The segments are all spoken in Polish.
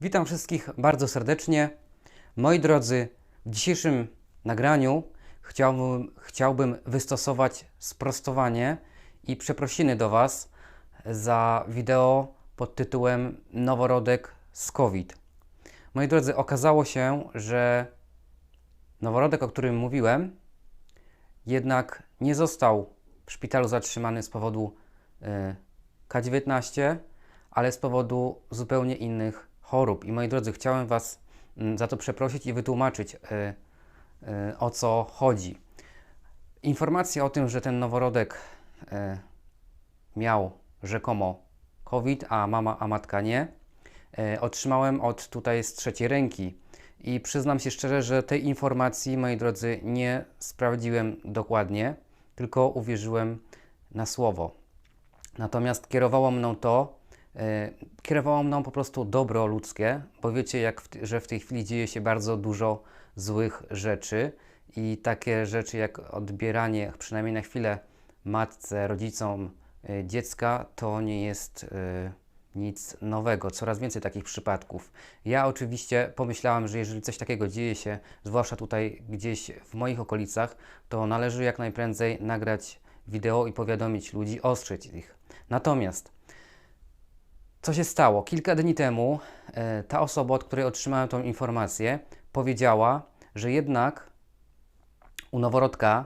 Witam wszystkich bardzo serdecznie. Moi drodzy, w dzisiejszym nagraniu chciałbym, chciałbym wystosować sprostowanie i przeprosiny do Was za wideo pod tytułem Noworodek z COVID. Moi drodzy, okazało się, że noworodek, o którym mówiłem, jednak nie został w szpitalu zatrzymany z powodu y, K19, ale z powodu zupełnie innych chorób. I moi drodzy, chciałem Was mm, za to przeprosić i wytłumaczyć, y, y, o co chodzi. Informacja o tym, że ten noworodek y, miał rzekomo COVID, a mama, a matka nie, otrzymałem od tutaj z trzeciej ręki. I przyznam się szczerze, że tej informacji, moi drodzy, nie sprawdziłem dokładnie, tylko uwierzyłem na słowo. Natomiast kierowało mną to, kierowało mną po prostu dobro ludzkie, bo wiecie, jak w, że w tej chwili dzieje się bardzo dużo złych rzeczy i takie rzeczy jak odbieranie, przynajmniej na chwilę, matce, rodzicom e, dziecka, to nie jest e, nic nowego. Coraz więcej takich przypadków. Ja oczywiście pomyślałem, że jeżeli coś takiego dzieje się, zwłaszcza tutaj gdzieś w moich okolicach, to należy jak najprędzej nagrać wideo i powiadomić ludzi, ostrzec ich. Natomiast co się stało? Kilka dni temu e, ta osoba, od której otrzymałem tą informację, powiedziała, że jednak u noworodka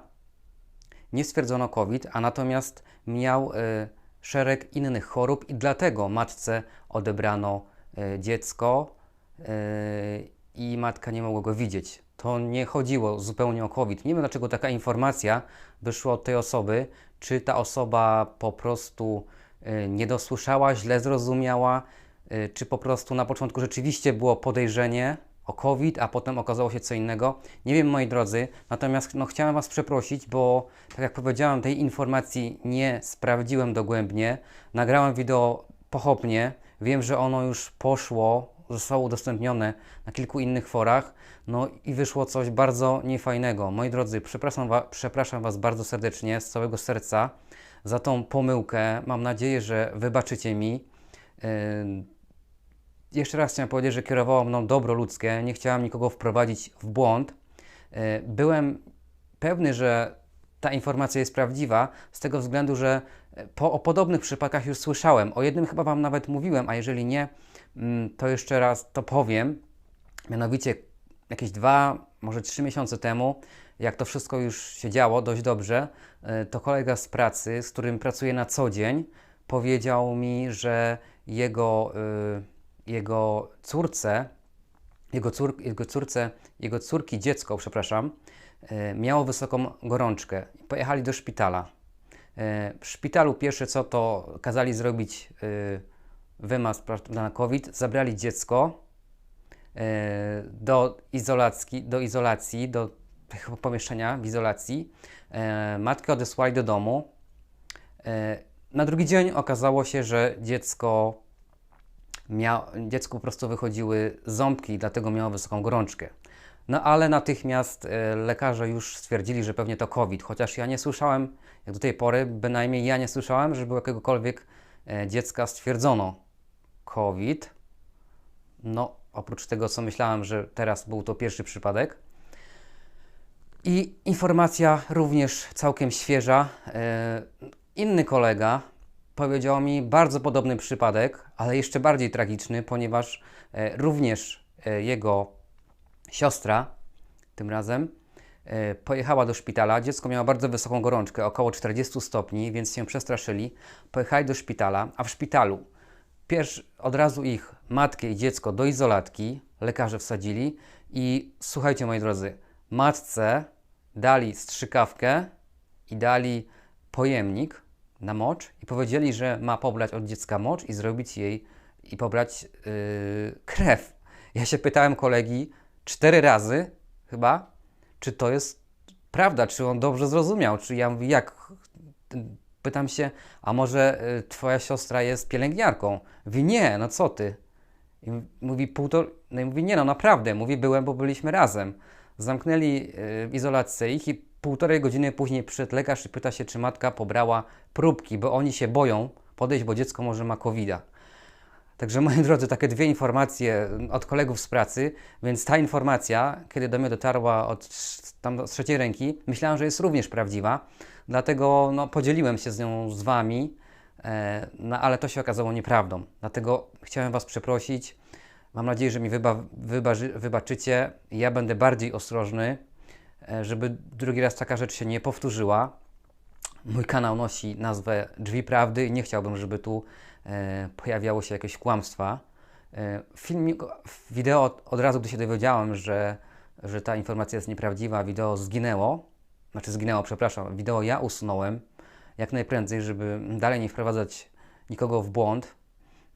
nie stwierdzono COVID, a natomiast miał e, szereg innych chorób i dlatego matce odebrano e, dziecko i matka nie mogła go widzieć. To nie chodziło zupełnie o COVID. Nie wiem, dlaczego taka informacja wyszła od tej osoby. Czy ta osoba po prostu nie dosłyszała, źle zrozumiała, e, czy po prostu na początku rzeczywiście było podejrzenie o COVID, a potem okazało się co innego. Nie wiem, moi drodzy, natomiast no, chciałem Was przeprosić, bo tak jak powiedziałem, tej informacji nie sprawdziłem dogłębnie. Nagrałem wideo pochopnie. Wiem, że ono już poszło, zostało udostępnione na kilku innych forach. No i wyszło coś bardzo niefajnego. Moi drodzy, przepraszam, wa- przepraszam Was bardzo serdecznie z całego serca za tą pomyłkę. Mam nadzieję, że wybaczycie mi. Yy, jeszcze raz chciałem powiedzieć, że kierowało mną dobro ludzkie, nie chciałam nikogo wprowadzić w błąd. E, Byłem pewny, że ta informacja jest prawdziwa, z tego względu, że po, o podobnych przypadkach już słyszałem. O jednym chyba Wam nawet mówiłem, a jeżeli nie, to jeszcze raz to powiem. Mianowicie jakieś dwa, może trzy miesiące temu, jak to wszystko już się działo dość dobrze, e, to kolega z pracy, z którym pracuję na co dzień, powiedział mi, że jego, y, jego córce, jego, cór, jego córce, jego córki dziecko, przepraszam, e, miało wysoką gorączkę. Pojechali do szpitala. E, W szpitalu pierwsze co to kazali zrobić e, wymaz na COVID, zabrali dziecko e, do izolacji, do izolacji, do pomieszczenia w izolacji. E, Matkę odesłali do domu. E, Na drugi dzień okazało się, że dziecko mia, dziecku po prostu wychodziły ząbki, dlatego miało wysoką gorączkę. No ale natychmiast lekarze już stwierdzili, że pewnie to COVID, chociaż ja nie słyszałem, jak do tej pory, bynajmniej ja nie słyszałem, żeby jakiegokolwiek dziecka stwierdzono COVID. No, oprócz tego, co myślałem, że teraz był to pierwszy przypadek. I informacja również całkiem świeża. E, Inny kolega powiedział mi bardzo podobny przypadek, ale jeszcze bardziej tragiczny, ponieważ e, również e, jego siostra tym razem pojechała do szpitala. Dziecko miało bardzo wysoką gorączkę, około 40 stopni, więc się przestraszyli. Pojechali do szpitala, a w szpitalu pierwszy, od razu ich matkę i dziecko do izolatki lekarze wsadzili i słuchajcie moi drodzy, matce dali strzykawkę i dali pojemnik na mocz i powiedzieli, że ma pobrać od dziecka mocz i zrobić jej i pobrać yy, krew. Ja się pytałem kolegi cztery razy chyba, czy to jest prawda, czy on dobrze zrozumiał, czy ja mówię, jak? Pytam się, a może y, twoja siostra jest pielęgniarką? Mówi, nie, no co ty? I mówi półtor... No i mówi, nie no, naprawdę. Mówi, byłem, bo byliśmy razem. Zamknęli y, w izolacji ich i półtorej godziny później przyszedł lekarz i pyta się, czy matka pobrała próbki, bo oni się boją podejść, bo dziecko może ma covid Także moi drodzy, takie dwie informacje od kolegów z pracy, więc ta informacja, kiedy do mnie dotarła od tam z trzeciej ręki, myślałem, że jest również prawdziwa, dlatego no, podzieliłem się z nią z Wami, e, no, ale to się okazało nieprawdą. Dlatego chciałem Was przeprosić. Mam nadzieję, że mi wyba, wybaczycie. Ja będę bardziej ostrożny, e, żeby drugi raz taka rzecz się nie powtórzyła. Mój kanał nosi nazwę Drzwi Prawdy i nie chciałbym, żeby tu e, pojawiało się jakieś kłamstwa. E, w wideo od, od razu, gdy się dowiedziałem, że, że ta informacja jest nieprawdziwa, wideo zginęło. Znaczy zginęło, przepraszam, wideo ja usunąłem jak najprędzej, żeby dalej nie wprowadzać nikogo w błąd.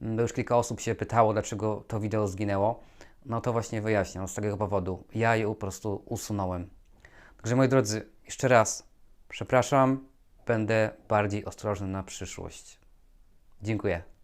Bo już kilka osób się pytało, dlaczego to wideo zginęło. No to właśnie wyjaśniam z tego powodu. Ja je po prostu usunąłem. Także moi drodzy, jeszcze raz przepraszam, będę bardziej ostrożny na przyszłość. Dziękuję.